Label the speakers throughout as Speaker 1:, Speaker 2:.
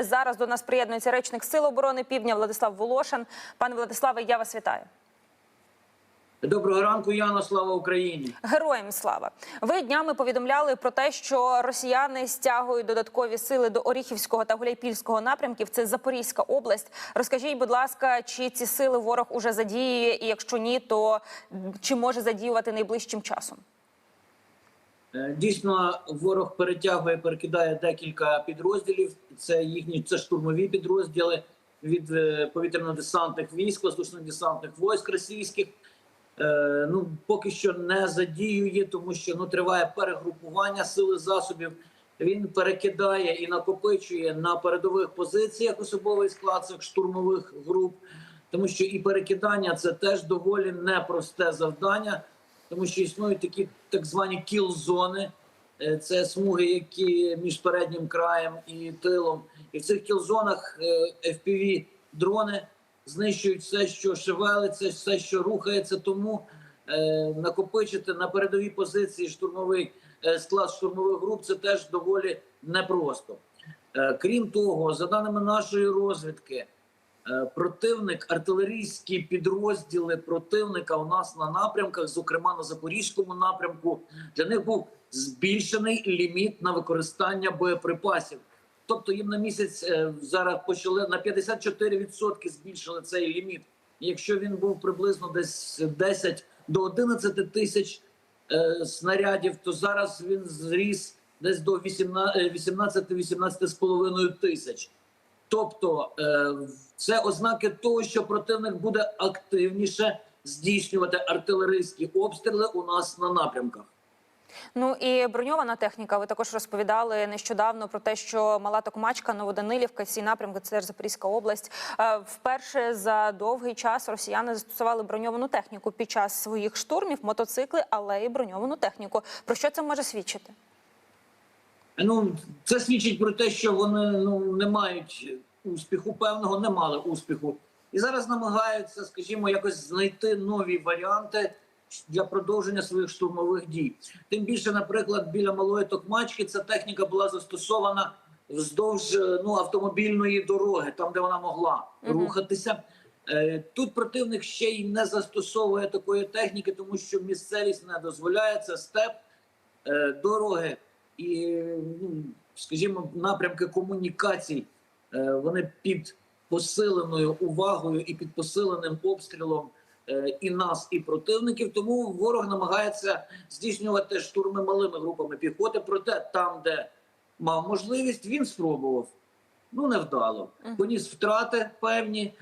Speaker 1: Зараз до нас приєднується речник Сил оборони Півдня Владислав Волошин. Пане Владиславе, я вас вітаю.
Speaker 2: Доброго ранку, Яна. Слава Україні.
Speaker 1: Героям слава! Ви днями повідомляли про те, що росіяни стягують додаткові сили до Оріхівського та Гуляйпільського напрямків. Це Запорізька область. Розкажіть, будь ласка, чи ці сили ворог уже задіює, і якщо ні, то чи може задіювати найближчим часом?
Speaker 2: Е, Дійсно, ворог перетягує, перекидає декілька підрозділів. Це їхні це штурмові підрозділи від е, повітряно-десантних військ, воздушно-десантних військ російських. Е, ну поки що не задіює, тому що ну триває перегрупування сили засобів. Він перекидає і накопичує на передових позиціях особовий склад цих штурмових груп, тому що і перекидання це теж доволі непросте завдання, тому що існують такі так звані кіл-зони. Е, Це смуги, які між переднім краєм і тилом. І в цих кіл-зонах е, FPV дрони знищують все, що шевелиться, все, що рухається. Тому е, накопичити на передовій позиції штурмовий склад штурмових груп це теж доволі непросто. Крім того, за даними нашої розвідки, противник, артилерійські підрозділи противника у нас на напрямках, зокрема на запорізькому напрямку, для них був збільшений ліміт на використання боєприпасів. Тобто їм на місяць е, зараз почали на 54% збільшили цей ліміт. Якщо він був приблизно десь 10 до 11 тисяч е, снарядів, то зараз він зріс десь до 18-18 з половиною тисяч. Тобто е, це ознаки того, що противник буде активніше здійснювати артилерійські обстріли у нас на напрямках.
Speaker 1: Ну і броньована техніка. Ви також розповідали нещодавно про те, що Мала Токмачка, Новоданилівка, ці напрямки це ж Запорізька область. Е, Вперше за довгий час росіяни застосували броньовану техніку під час своїх штурмів, мотоцикли, але і броньовану техніку. Про що це може свідчити?
Speaker 2: Ну це свідчить про те, що вони ну не мають успіху, певного не мали успіху, і зараз намагаються, скажімо, якось знайти нові варіанти для продовження своїх штурмових дій. Тим більше, наприклад, біля малої токмачки ця техніка була застосована вздовж е, ну автомобільної дороги, там де вона могла
Speaker 1: Мгм.
Speaker 2: рухатися. Е, Тут противник ще й не застосовує такої техніки, тому що місцевість не дозволяє це степ, е, дороги і, ну, скажімо, напрямки комунікацій. Е, Вони під посиленою увагою і під посиленим обстрілом е, і нас, і противників. Тому ворог намагається здійснювати штурми малими групами піхоти. Проте там, де мав можливість, він спробував. Ну невдало. Поніс втрати певні.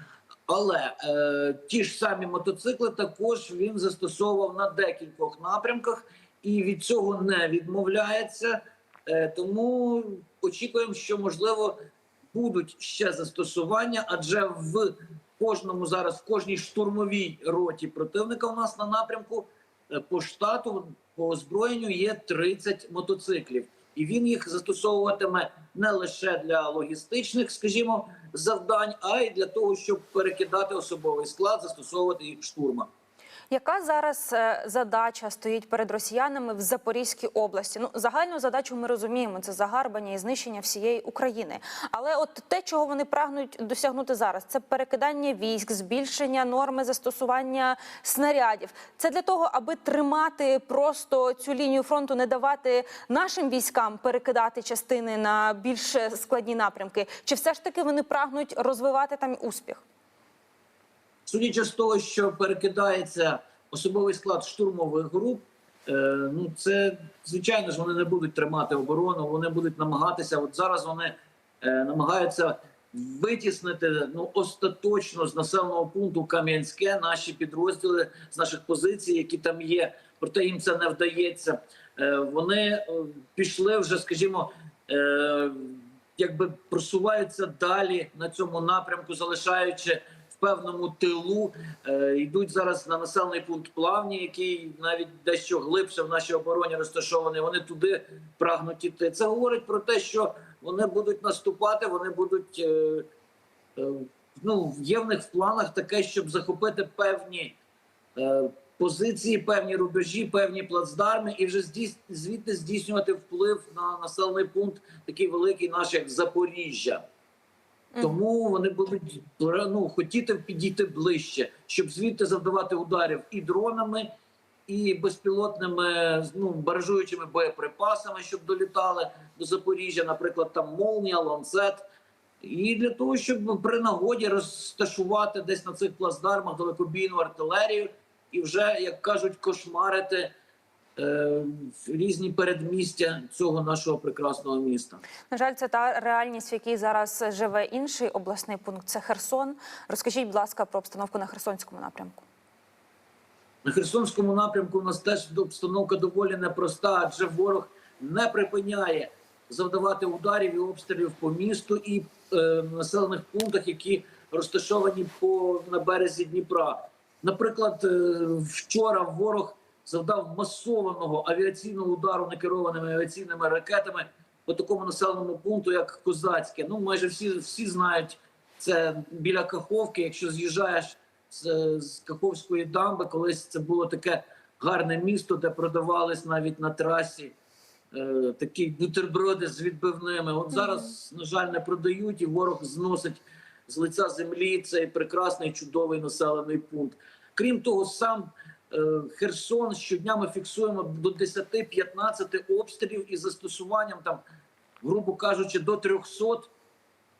Speaker 2: Але е, ті ж самі мотоцикли також він застосовував на декількох напрямках і від цього не відмовляється. Е, тому очікуємо, що можливо будуть ще застосування, адже в кожному зараз, в кожній штурмовій роті противника у нас на напрямку е, по штату по озброєнню є 30 мотоциклів, і він їх застосовуватиме не лише для логістичних, скажімо, завдань, а й для того, щоб перекидати особовий склад, застосовувати їх штурма.
Speaker 1: Яка зараз е, задача стоїть перед росіянами в Запорізькій області? Ну загальну задачу ми розуміємо. Це загарбання і знищення всієї України. Але от те, чого вони прагнуть досягнути зараз, це перекидання військ, збільшення норми застосування снарядів. Це для того, аби тримати просто цю лінію фронту, не давати нашим військам перекидати частини на більш складні напрямки. Чи все ж таки вони прагнуть розвивати там успіх?
Speaker 2: Судячи з того, що перекидається особовий склад штурмових груп, е, ну це звичайно ж вони не будуть тримати оборону. Вони будуть намагатися. От зараз вони е, намагаються витіснити ну остаточно з населеного пункту Кам'янське наші підрозділи з наших позицій, які там є. Проте їм це не вдається. Е, вони пішли вже, скажімо. Якби просуваються далі на цьому напрямку, залишаючи певному тилу, е, йдуть зараз на населений пункт Плавні, який навіть дещо глибше в нашій обороні розташований. Вони туди прагнуть іти. Це говорить про те, що вони будуть наступати, вони будуть е, е, ну є в них в планах таке, щоб захопити певні. Е, Позиції, певні рубежі, певні плацдарми, і вже звідти здійснювати вплив на населений пункт, такий великий наш, як Запоріжжя. Тому вони будуть ну, хотіти підійти ближче, щоб звідти завдавати ударів і дронами, і безпілотними ну, баражуючими боєприпасами, щоб долітали до Запоріжжя, наприклад, там Молнія, Ланцет. І для того, щоб при нагоді розташувати десь на цих плацдармах далекобійну артилерію і вже, як кажуть, кошмарити різні передмістя цього нашого прекрасного міста.
Speaker 1: На жаль, це та реальність, в якій зараз живе інший обласний пункт. Це Херсон. Розкажіть, будь ласка, про обстановку на Херсонському напрямку.
Speaker 2: На Херсонському напрямку у нас теж обстановка доволі непроста, адже ворог не припиняє завдавати ударів і обстрілів по місту і е, населених пунктах, які розташовані по на березі Дніпра. Наприклад, е, вчора ворог завдав масованого авіаційного удару некерованими авіаційними ракетами по такому населеному пункту, як Козацьке. Ну майже всі, всі знають це біля Каховки. Якщо з'їжджаєш з, з Каховської дамби, колись це було таке гарне місто, де продавались навіть на трасі е, такі бутерброди з відбивними. От зараз, на жаль, не продають, і ворог зносить з лиця землі цей прекрасний чудовий населений пункт. Крім того, сам Херсон щодня ми фіксуємо до 10-15 обстрілів із застосуванням там, грубо кажучи, до 300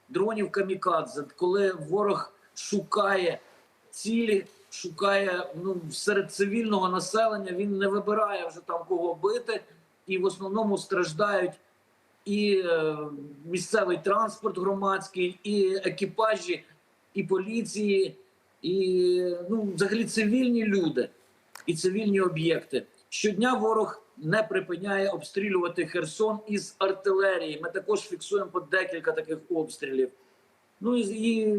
Speaker 2: дронів камікадзе, коли ворог шукає цілі, шукає ну, серед цивільного населення, він не вибирає вже там кого бити, і в основному страждають і е, місцевий транспорт громадський, і екіпажі, і поліції, і ну, взагалі цивільні люди і цивільні об'єкти. Щодня ворог не припиняє обстрілювати Херсон із артилерії. Ми також фіксуємо по декілька таких обстрілів. Ну і,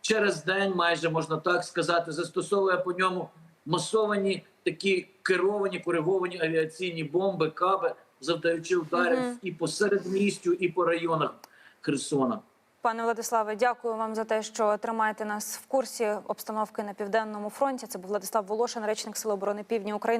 Speaker 2: через день, майже можна так сказати, застосовує по ньому масовані такі керовані, кориговані авіаційні бомби, каби, завдаючи ударів
Speaker 1: Мгм.
Speaker 2: і по середмістю, і по районах Херсона.
Speaker 1: Пане Владиславе, дякую вам за те, що тримаєте нас в курсі обстановки на південному фронті. Це був Владислав Волошин, речник Сил оборони Півдня України.